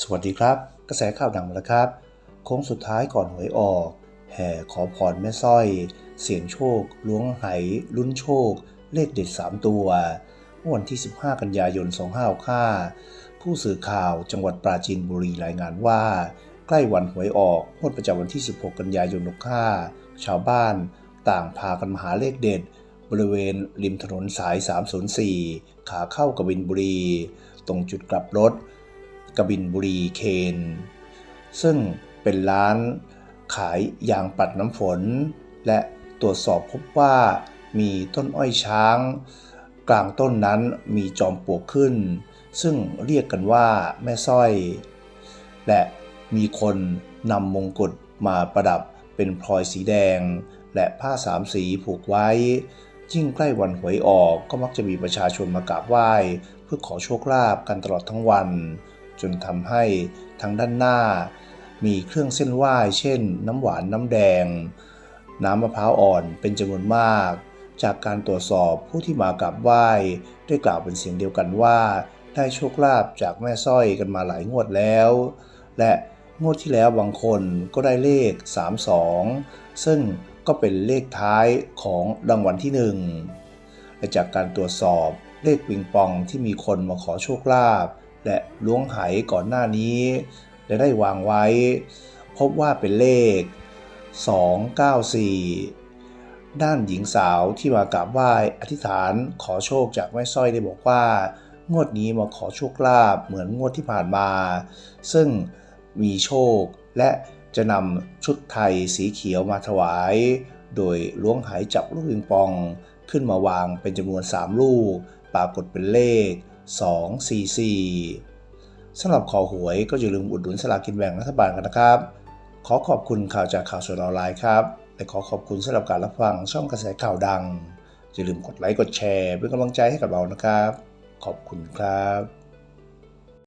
สวัสดีครับ กระแสข่าวดังแล้วครับ โค้งสุดท้ายก่อนหวยออก แห่ขอพรแม่สร้อย เสียงโชค ล้วงไหลุ้นโชค เลขเด็ด 3 ตัววันที่ 15 กันยายน 2565ผู้สื่อข่าวจังหวัดปราจีนบุรีรายงานว่า ใกล้วันหวยออกงวดประจำวันที่ 16 กันยายน 65 ชาวบ้านต่างพากันมาหาเลขเด็ด บริเวณริมถนนสาย 304 ขาเข้ากบินบุรี ตรงจุดกลับรถ กบินบุรีเคน ซึ่งเป็นร้านขายยางปัดน้ำฝน และตรวจสอบพบว่ามีต้นอ้อยช้าง กลางต้นนั้นมีจอมปลวกขึ้น ซึ่งเรียกกันว่าแม่สร้อย และมีคนนำมงกุฎมาประดับเป็นพลอยสีแดง และผ้าสามสีผูกไว้ ยิ่งใกล้วันหวยออกก็มักจะมีประชาชนมากราบไหว้ เพื่อขอโชคลาภกันตลอดทั้งวัน จนทำให้ทางด้านหน้า มีเครื่องเส้นไหว้เช่น น้ำหวานน้ำแดง น้ำมะพร้าวอ่อนเป็นจำนวนมาก จากการตรวจสอบผู้ที่มากราบไหว้ได้กล่าวเป็นเสียงเดียวกันว่า ได้โชคลาภจากแม่สร้อยกันมาหลายงวดแล้ว และงวดที่แล้วบางคนก็ได้เลข 32 ซึ่งก็เป็นเลขท้ายของรางวัลที่หนึ่งและจากการตรวจสอบเลขปิงปองที่มีคนมาขอโชคลาภ และล้วงไหก่อนหน้านี้ และได้วางไว้ พบว่าเป็นเลข 294 ด้านหญิงสาวที่มากราบไหว้อธิษฐานขอโชคจากแม่สร้อยได้บอกว่า งวดนี้มาขอโชคลาภเหมือนงวดที่ผ่านมา ซึ่งมีโชคและจะนำชุดไทยสีเขียวมาถวาย โดยล้วงหายจับลูกปิงปอง ขึ้นมาวางเป็นจำนวน 3 ลูก ปรากฏเป็นเลข 244สำหรับขอหวยก็อย่าลืมอุดหนุนสลากกินแบ่งรัฐบาลกันนะครับ ขอขอบคุณข่าวจากข่าวสดออนไลน์ครับ และขอขอบคุณสำหรับการรับฟังช่องกระแสข่าวดังอย่าลืมกดไลค์กดแชร์เป็นกำลังใจให้กับเรานะครับ ขอบคุณครับ